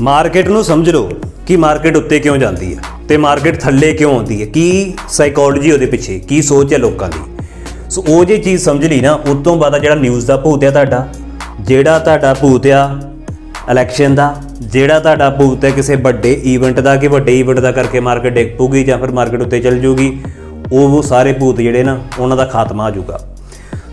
Market ਨੂੰ ਸਮਝ ਲਓ ਕਿ ਮਾਰਕੀਟ ਉੱਤੇ ਕਿਉਂ ਜਾਂਦੀ ਹੈ ਤੇ ਮਾਰਕੀਟ ਥੱਲੇ ਕਿਉਂ ਆਉਂਦੀ ਹੈ, ਕੀ ਸਾਈਕੋਲੋਜੀ ਉਹਦੇ ਪਿੱਛੇ, ਕੀ ਸੋਚ ਹੈ ਲੋਕਾਂ ਦੀ। ਸੋ ਉਹ ਜੇ ਚੀਜ਼ ਸਮਝ ਲਈ ਨਾ, ਉਸ ਤੋਂ ਬਾਅਦ ਜਿਹੜਾ ਨਿਊਜ਼ ਦਾ ਭੂਤ ਹੈ ਤੁਹਾਡਾ, ਜਿਹੜਾ ਤੁਹਾਡਾ ਭੂਤ ਆ ਇਲੈਕਸ਼ਨ ਦਾ, ਜਿਹੜਾ ਤੁਹਾਡਾ ਭੂਤ ਹੈ ਕਿਸੇ ਵੱਡੇ ਈਵੈਂਟ ਦਾ, ਕਿ ਵੱਡੇ ਈਵੈਂਟ ਦਾ ਕਰਕੇ ਮਾਰਕੀਟ ਡਿੱਗ ਪਊਗੀ ਜਾਂ ਫਿਰ ਮਾਰਕੀਟ ਉੱਤੇ ਚੱਲ ਜੂਗੀ, ਉਹ ਸਾਰੇ ਭੂਤ ਜਿਹੜੇ ਨਾ, ਉਹਨਾਂ ਦਾ ਖਾਤਮਾ ਆ ਜਾਊਗਾ।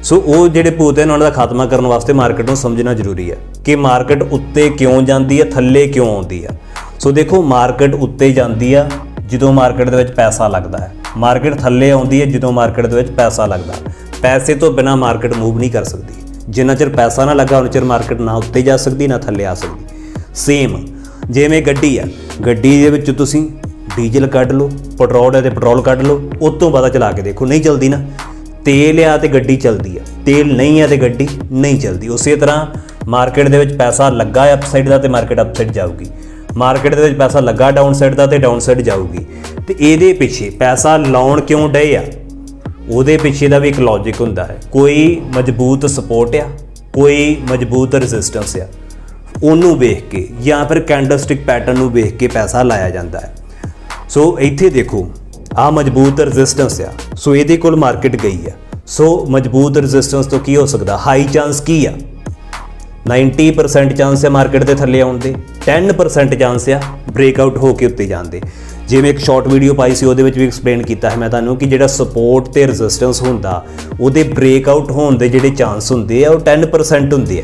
ਸੋ ਉਹ ਜਿਹੜੇ ਭੂਤ ਹਨ, ਉਹਨਾਂ ਦਾ ਖਾਤਮਾ ਕਰਨ ਵਾਸਤੇ ਮਾਰਕੀਟ ਨੂੰ ਸਮਝਣਾ ਜ਼ਰੂਰੀ ਹੈ ਕਿ ਮਾਰਕੀਟ ਉੱਤੇ ਕਿਉਂ ਜਾਂਦੀ ਹੈ, ਥੱਲੇ ਕਿਉਂ ਆਉਂਦੀ ਹੈ। ਸੋ ਦੇਖੋ, ਮਾਰਕੀਟ ਉੱਤੇ ਜਾਂਦੀ ਆ ਜਦੋਂ ਮਾਰਕੀਟ ਦੇ ਵਿੱਚ ਪੈਸਾ ਲੱਗਦਾ ਹੈ। ਮਾਰਕੀਟ ਥੱਲੇ ਆਉਂਦੀ ਹੈ ਜਦੋਂ ਮਾਰਕੀਟ ਦੇ ਵਿੱਚ ਪੈਸਾ ਲੱਗਦਾ ਪੈਸੇ ਤੋਂ ਬਿਨਾ ਮਾਰਕੀਟ ਮੂਵ ਨਹੀਂ ਕਰ ਸਕਦੀ। ਜਿੰਨਾ ਚਿਰ ਪੈਸਾ ਨਾ ਲੱਗਾ ਉਹਨਾਂ ਚਿਰ ਮਾਰਕੀਟ ਨਾ ਉੱਤੇ ਜਾ ਸਕਦੀ, ਨਾ ਥੱਲੇ ਆ ਸਕਦੀ। ਸੇਮ, ਜਿਵੇਂ ਗੱਡੀ ਆ ਗੱਡੀ ਦੇ ਵਿੱਚ ਤੁਸੀਂ ਡੀਜ਼ਲ ਕੱਢ ਲਓ, ਪੈਟਰੋਲ ਹੈ ਤੇ ਪੈਟਰੋਲ ਕੱਢ ਲਓ, ਉਸ ਤੋਂ ਬਾਅਦ ਚਲਾ ਕੇ ਦੇਖੋ, ਨਹੀਂ ਚੱਲਦੀ ਨਾ। ਤੇਲ ਆ ਤੇ ਗੱਡੀ ਚੱਲਦੀ ਆ। ਤੇਲ ਨਹੀਂ ਆ ਤੇ ਗੱਡੀ ਨਹੀਂ ਚੱਲਦੀ। ਉਸੇ ਤਰ੍ਹਾਂ ਮਾਰਕੀਟ ਦੇ ਵਿੱਚ ਪੈਸਾ ਲੱਗਾ ਹੈ ਅਪਸਾਈਡ ਦਾ ਤੇ ਮਾਰਕੀਟ ਅਪਸਾਈਡ ਜਾਊਗੀ। ਮਾਰਕੀਟ ਦੇ ਵਿੱਚ ਪੈਸਾ ਲੱਗਾ ਡਾਊਨ ਸਾਈਡ ਦਾ ਤੇ ਡਾਊਨ ਸਾਈਡ ਜਾਊਗੀ। ਤੇ ਇਹਦੇ ਪਿੱਛੇ ਪੈਸਾ ਲਾਉਣ ਕਿਉਂ ਡਏ ਆ? ਉਹਦੇ ਪਿੱਛੇ ਦਾ ਵੀ ਇੱਕ ਲੌਜੀਕ ਹੁੰਦਾ ਹੈ। ਕੋਈ ਮਜ਼ਬੂਤ ਸਪੋਰਟ ਆ, ਕੋਈ ਮਜ਼ਬੂਤ ਰੈਜ਼ਿਸਟੈਂਸ ਆ। ਉਹਨੂੰ ਵੇਖ ਕੇ ਜਾਂ ਫਿਰ ਕੈਂਡਲਸਟਿਕ ਪੈਟਰਨ ਨੂੰ ਵੇਖ ਕੇ ਪੈਸਾ ਲਾਇਆ ਜਾਂਦਾ ਹੈ। ਸੋ ਇੱਥੇ ਦੇਖੋ ਆ ਮਜ਼ਬੂਤ ਰੈਜ਼ਿਸਟੈਂਸ ਆ। ਸੋ ਇਹਦੇ ਕੋਲ ਮਾਰਕੀਟ ਗਈ ਆ। ਸੋ ਮਜ਼ਬੂਤ ਰੈਜ਼ਿਸਟੈਂਸ ਤੋਂ ਕੀ ਹੋ ਸਕਦਾ? ਹਾਈ ਚਾਂਸ ਕੀ ਆ? 90% ਚਾਂਸ ਹੈ ਮਾਰਕੀਟ ਦੇ ਥੱਲੇ ਆਉਣ ਦੇ। 10% ਚਾਂਸ ਆ ਬ੍ਰੇਕਆਊਟ ਹੋ ਕੇ ਉੱਤੇ ਜਾਣ ਦੇ। ਜਿਵੇਂ ਇੱਕ ਸ਼ਾਰਟ ਵੀਡੀਓ ਪਾਈ ਸੀ, ਉਹਦੇ ਵਿੱਚ ਵੀ ਐਕਸਪਲੇਨ ਕੀਤਾ ਹੈ ਮੈਂ ਤੁਹਾਨੂੰ ਕਿ ਜਿਹੜਾ ਸਪੋਰਟ ਤੇ ਰੈਜ਼ਿਸਟੈਂਸ ਹੁੰਦਾ, ਉਹਦੇ ਬ੍ਰੇਕਆਊਟ ਹੋਣ ਦੇ ਜਿਹੜੇ ਚਾਂਸ ਹੁੰਦੇ ਆ, ਉਹ 10% ਹੁੰਦੇ ਆ।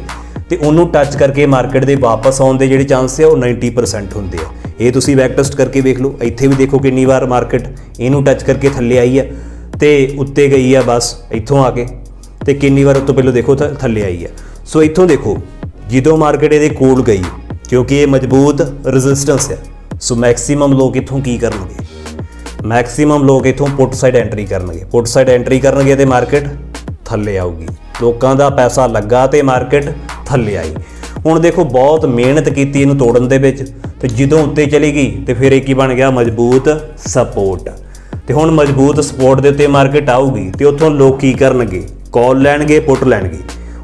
ਤੇ ਉਹਨੂੰ ਟੱਚ ਕਰਕੇ ਮਾਰਕੀਟ ਦੇ ਵਾਪਸ ਆਉਣ ਦੇ ਜਿਹੜੇ ਚਾਂਸ ਆ, ਉਹ 90% ਹੁੰਦੇ ਆ। ਇਹ ਤੁਸੀਂ ਬੈਕ ਟੈਸਟ ਕਰਕੇ ਵੇਖ ਲਓ। ਇੱਥੇ ਵੀ ਦੇਖੋ ਕਿੰਨੀ ਵਾਰ ਮਾਰਕੀਟ ਇਹਨੂੰ ਟੱਚ ਕਰਕੇ ਥੱਲੇ ਆਈ ਆ ਤੇ ਉੱਤੇ ਗਈ ਆ ਬਸ ਇੱਥੋਂ ਆ ਕੇ ਤੇ ਕਿੰਨੀ ਵਾਰ ਉਸ ਤੋਂ ਪਹਿਲਾਂ ਦੇਖੋ ਥ- ਥੱਲੇ ਆਈ ਆ ਸੋ ਇੱਥੋਂ ਦੇਖੋ, ਜਦੋਂ ਮਾਰਕੀਟ ਇਹਦੇ ਕੋਲ ਗਈ, ਕਿਉਂਕਿ ਇਹ ਮਜ਼ਬੂਤ ਰੈਜ਼ਿਸਟੈਂਸ ਹੈ। ਸੋ ਮੈਕਸਿਮਮ ਲੋਕ ਇੱਥੋਂ ਕੀ ਕਰਨਗੇ? ਮੈਕਸਿਮਮ ਲੋਕ ਇੱਥੋਂ ਪੁੱਟ ਸਾਈਡ ਐਂਟਰੀ ਕਰਨਗੇ। ਪੁੱਟ ਸਾਈਡ ਐਂਟਰੀ ਕਰਨਗੇ ਤੇ ਮਾਰਕੀਟ ਥੱਲੇ ਆਊਗੀ। ਲੋਕਾਂ ਦਾ ਪੈਸਾ ਲੱਗਾ ਤੇ ਮਾਰਕੀਟ ਥੱਲੇ ਆਈ। ਹੁਣ ਦੇਖੋ, ਬਹੁਤ ਮਿਹਨਤ ਕੀਤੀ ਇਹਨੂੰ ਤੋੜਨ ਦੇ ਵਿੱਚ ਤੇ ਜਦੋਂ ਉੱਤੇ ਚਲੀ ਗਈ ਤੇ ਫਿਰ ਇਹ ਕੀ ਬਣ ਗਿਆ? ਮਜ਼ਬੂਤ ਸਪੋਰਟ ਤੇ ਹੁਣ ਮਜ਼ਬੂਤ ਸਪੋਰਟ ਦੇ ਉੱਤੇ ਮਾਰਕੀਟ ਆਊਗੀ ਤੇ ਉੱਥੋਂ ਲੋਕ ਕੀ ਕਰਨਗੇ? ਕਾਲ ਲੈਣਗੇ ਪੁੱਟ ਲੈਣਗੇ।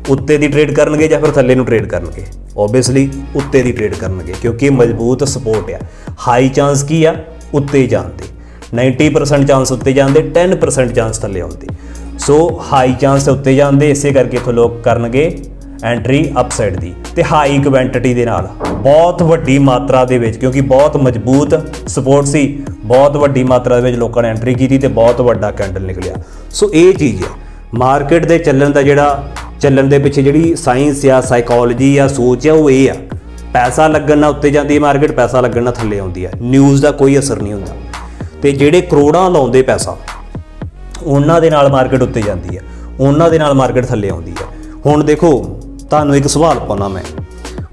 ਉੱਤੇ ਦੀ ਟ੍ਰੇਡ ਕਰਨਗੇ ਜਾਂ ਫਿਰ ਥੱਲੇ ਨੂੰ ਟ੍ਰੇਡ ਕਰਨਗੇ? ਓਬਵੀਅਸਲੀ ਉੱਤੇ ਦੀ ਟ੍ਰੇਡ ਕਰਨਗੇ, ਕਿਉਂਕਿ ਇਹ ਮਜ਼ਬੂਤ ਸਪੋਰਟ ਆ। ਹਾਈ ਚਾਂਸ ਕੀ ਆ? ਉੱਤੇ ਜਾਣ ਦੇ 90% ਚਾਂਸ ਉੱਤੇ ਜਾਣ ਦੇ 10% ਚਾਂਸ ਥੱਲੇ ਆਉਂਦੇ ਸੋ ਹਾਈ ਚਾਂਸ ਉੱਤੇ ਜਾਂਦੇ ਇਸੇ ਕਰਕੇ ਇਥੋਂ ਲੋਕ ਕਰਨਗੇ ਐਂਟਰੀ ਅਪਸਾਈਡ ਦੀ ਤੇ ਹਾਈ ਕੁਆਂਟੀਟੀ ਦੇ ਨਾਲ। ਬਹੁਤ ਵੱਡੀ ਮਾਤਰਾ ਦੇ ਵਿੱਚ, ਕਿਉਂਕਿ ਬਹੁਤ ਮਜ਼ਬੂਤ ਸਪੋਰਟ ਸੀ, ਬਹੁਤ ਵੱਡੀ ਮਾਤਰਾ ਦੇ ਵਿੱਚ ਲੋਕਾਂ ਨੇ ਐਂਟਰੀ ਕੀਤੀ ਤੇ ਬਹੁਤ ਵੱਡਾ ਕੈਂਡਲ ਨਿਕਲਿਆ। ਸੋ ਇਹ ਚੀਜ਼ ਹੈ, ਮਾਰਕੀਟ ਦੇ ਚੱਲਣ ਦਾ ਜਿਹੜਾ, ਚੱਲਣ ਦੇ ਪਿੱਛੇ ਜਿਹੜੀ ਸਾਇੰਸ ਆ ਸਾਈਕੋਲੋਜੀ ਆ ਸੋਚ ਆ ਉਹ ਇਹ ਆ। ਪੈਸਾ ਲੱਗਣ ਨਾਲ ਉੱਤੇ ਜਾਂਦੀ ਹੈ ਮਾਰਕੀਟ, ਪੈਸਾ ਲੱਗਣ ਨਾਲ ਥੱਲੇ ਆਉਂਦੀ ਹੈ। ਨਿਊਜ਼ ਦਾ ਕੋਈ ਅਸਰ ਨਹੀਂ ਹੁੰਦਾ। ਤੇ ਜਿਹੜੇ ਕਰੋੜਾਂ ਲਾਉਂਦੇ ਪੈਸਾ, ਉਹਨਾਂ ਦੇ ਨਾਲ ਮਾਰਕੀਟ ਉੱਤੇ ਜਾਂਦੀ ਹੈ। ਉਹਨਾਂ ਦੇ ਨਾਲ ਮਾਰਕੀਟ ਥੱਲੇ ਆਉਂਦੀ ਹੈ। ਹੁਣ ਦੇਖੋ ਤੁਹਾਨੂੰ ਇੱਕ ਸਵਾਲ ਪਾਉਣਾ ਮੈਂ।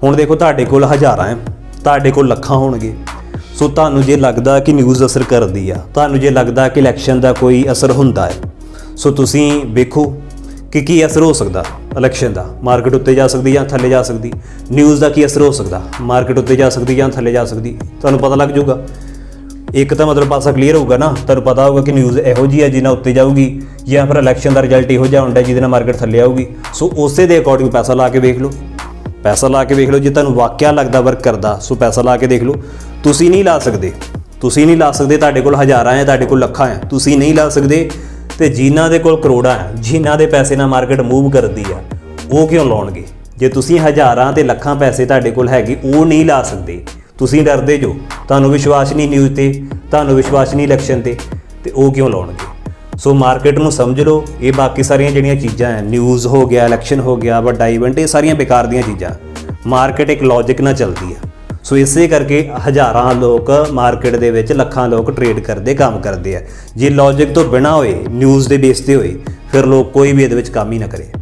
ਹੁਣ ਦੇਖੋ ਤੁਹਾਡੇ ਕੋਲ ਹਜ਼ਾਰਾਂ ਹੈ, ਤੁਹਾਡੇ ਕੋਲ ਲੱਖਾਂ ਹੋਣਗੇ। ਸੋ ਤੁਹਾਨੂੰ ਜੇ ਲੱਗਦਾ ਕਿ ਨਿਊਜ਼ ਅਸਰ ਕਰਦੀ ਆ, ਤੁਹਾਨੂੰ ਜੇ ਲੱਗਦਾ ਕਿ ਇਲੈਕਸ਼ਨ ਦਾ ਕੋਈ ਅਸਰ ਹੁੰਦਾ ਹੈ, ਸੋ ਤੁਸੀਂ ਵੇਖੋ ਕਿ ਕੀ ਅਸਰ ਹੋ ਸਕਦਾ ਇਲੈਕਸ਼ਨ ਦਾ। ਮਾਰਕੀਟ ਉੱਤੇ ਜਾ ਸਕਦੀ ਜਾਂ ਥੱਲੇ ਜਾ ਸਕਦੀ। ਨਿਊਜ਼ ਦਾ ਕੀ ਅਸਰ ਹੋ ਸਕਦਾ? ਮਾਰਕੀਟ ਉੱਤੇ ਜਾ ਸਕਦੀ ਜਾਂ ਥੱਲੇ ਜਾ ਸਕਦੀ? ਤੁਹਾਨੂੰ ਪਤਾ ਲੱਗ ਜਾਊਗਾ। ਇੱਕ ਤਾਂ ਮਤਲਬ ਪਾਸਾ ਕਲੀਅਰ ਹੋਊਗਾ ਨਾ, ਤੁਹਾਨੂੰ ਪਤਾ ਹੋਊਗਾ ਕਿ ਨਿਊਜ਼ ਇਹੋ ਜੀ ਹੈ ਜਿਹਨਾਂ ਉੱਤੇ ਜਾਊਗੀ। ਜਾਂ ਫਿਰ ਇਲੈਕਸ਼ਨ ਦਾ ਰਿਜ਼ਲਟ ਇਹੋ ਜਿਹਾ ਹੁੰਦਾ ਜਿਹਦੇ ਨਾਲ ਮਾਰਕੀਟ ਥੱਲੇ ਆਊਗੀ। ਸੋ ਉਸੇ ਦੇ ਅਕੋਰਡਿੰਗ ਪੈਸਾ ਲਾ ਕੇ ਵੇਖ ਲਓ। ਪੈਸਾ ਲਾ ਕੇ ਵੇਖ ਲਓ, ਜੇ ਤੁਹਾਨੂੰ ਵਾਕਿਆ ਲੱਗਦਾ ਵਰਕ ਕਰਦਾ ਸੋ ਪੈਸਾ ਲਾ ਕੇ ਦੇਖ ਲਓ। ਤੁਸੀਂ ਨਹੀਂ ਲਾ ਸਕਦੇ। ਤੁਸੀਂ ਨਹੀਂ ਲਾ ਸਕਦੇ, ਤੁਹਾਡੇ ਕੋਲ ਹਜ਼ਾਰਾਂ ਹੈ, ਤੁਹਾਡੇ ਕੋਲ ਲੱਖਾਂ ਹੈ। ਤੁਸੀਂ ਨਹੀਂ ਲਾ ਸਕਦੇ ਤੇ ਜਿਨ੍ਹਾਂ ਦੇ ਕੋਲ ਕਰੋੜਾਂ ਹੈ, ਜਿਨ੍ਹਾਂ ਦੇ ਪੈਸੇ ਨਾਲ ਮਾਰਕੀਟ ਮੂਵ ਕਰਦੀ ਆ ਉਹ ਕਿਉਂ ਲਾਉਣਗੇ? ਜੇ ਤੁਸੀਂ ਹਜ਼ਾਰਾਂ ਤੇ ਲੱਖਾਂ ਪੈਸੇ ਤੁਹਾਡੇ ਕੋਲ ਹੈਗੇ, ਉਹ ਨਹੀਂ ਲਾ ਸਕਦੇ। ਤੁਸੀਂ ਡਰਦੇ ਜੋ। ਤੁਹਾਨੂੰ ਵਿਸ਼ਵਾਸ ਨਹੀਂ ਨਿਊਜ਼ ਤੇ, ਤੁਹਾਨੂੰ ਵਿਸ਼ਵਾਸ ਨਹੀਂ ਇਲੈਕਸ਼ਨ ਤੇ ਤੇ ਉਹ ਕਿਉਂ ਲਾਉਣਗੇ? ਸੋ ਮਾਰਕੀਟ ਨੂੰ ਸਮਝ ਲਓ, ਇਹ ਬਾਕੀ ਸਾਰੀਆਂ ਜਿਹੜੀਆਂ ਚੀਜ਼ਾਂ ਹੈ ਨਿਊਜ਼ ਹੋ ਗਿਆ ਇਲੈਕਸ਼ਨ ਹੋ ਗਿਆ, ਵੱਡਾ ਇਵੈਂਟ ਇਹ ਸਾਰੀਆਂ ਬੇਕਾਰ ਦੀਆਂ ਚੀਜ਼ਾਂ। ਮਾਰਕੀਟ ਇੱਕ ਲੌਜੀਕ ਨਾਲ ਚੱਲਦੀ ਹੈ। ਸੋ ਇਸੇ ਕਰਕੇ ਹਜ਼ਾਰਾਂ ਲੋਕ ਮਾਰਕੀਟ ਦੇ ਵਿੱਚ ਲੱਖਾਂ ਲੋਕ ਟ੍ਰੇਡ ਕਰਦੇ, ਕੰਮ ਕਰਦੇ ਆ ਜੇ ਲੌਜੀਕ ਤੋਂ ਬਿਨਾ ਹੋਏ ਨਿਊਜ਼ ਦੇ ਬੇਸ ਤੇ ਹੋਏ, ਫਿਰ ਲੋਕ ਕੋਈ ਵੀ ਇਹਦੇ ਵਿੱਚ ਕੰਮ ਹੀ ਨਾ ਕਰੇ।